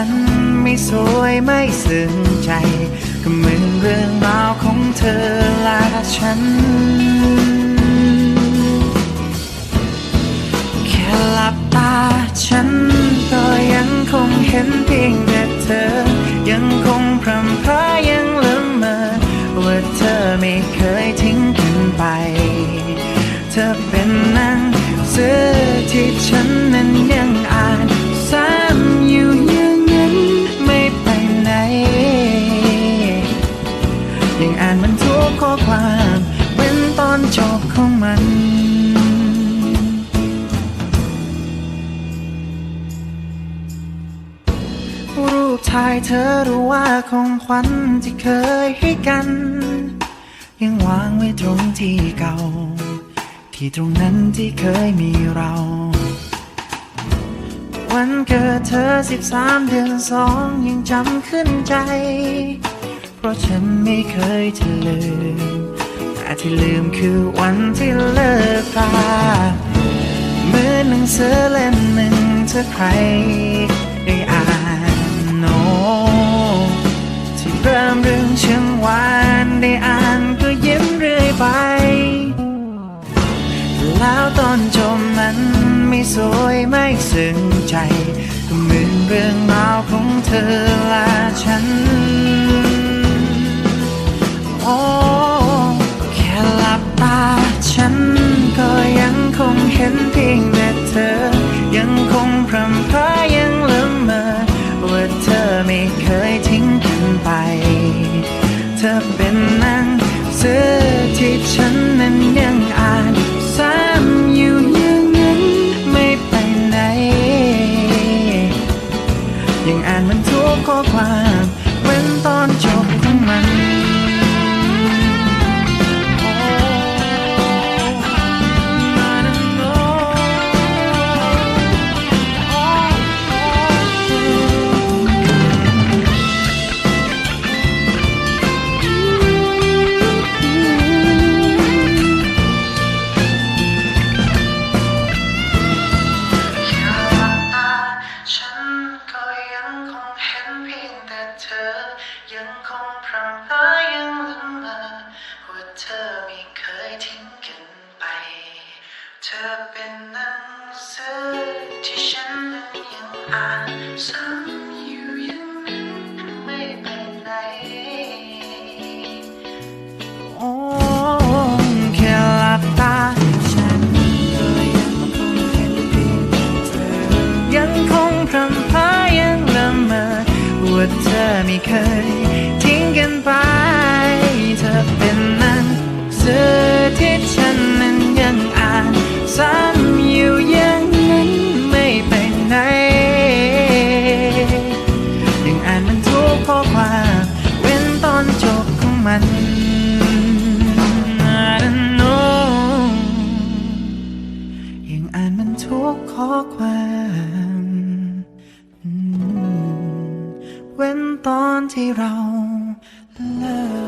มันไม่สวยไม่ซึ้งใจ ก็เหมือนเรื่องราวของเธอละฉัน แค่หลับตาฉันก็ยังคงเห็นเพียงแต่เธอ ยังคงพรำพรายังละเมอว่าเธอไม่เคยทิ้งกันไป เธอเป็นนังเสือที่ฉัน ข้อความเว้นตอนจบของมันรูปถ่ายเธอรือว่าของขวัญที่เคยให้กัน ยังวางไว้ตรงที่เก่า ที่ตรงนั้นที่เคยมีเรา วันเกิดเธอสิบสามเดือนสองยังจำขึ้นใจ ราะฉันไม่เคยจะลืม แต่ที่ลืมคือวันที่เลิกราเหมือนหนังสือเล่มหนึ่งถ้าใครได้อ่านโนที่เริ่มเรื่องเชิงหวานได้อ่านก็ยิ้มเรื่อยไป แล้วตอนจบมันไม่สวยไม่ซึ้งใจก็เหมือนเรื่องราวของเธอและฉัน พียงเธอยังคงพรำพายังละเมอว่าเธอไม่เคยทิ้งกันไป อนที่เราเลิก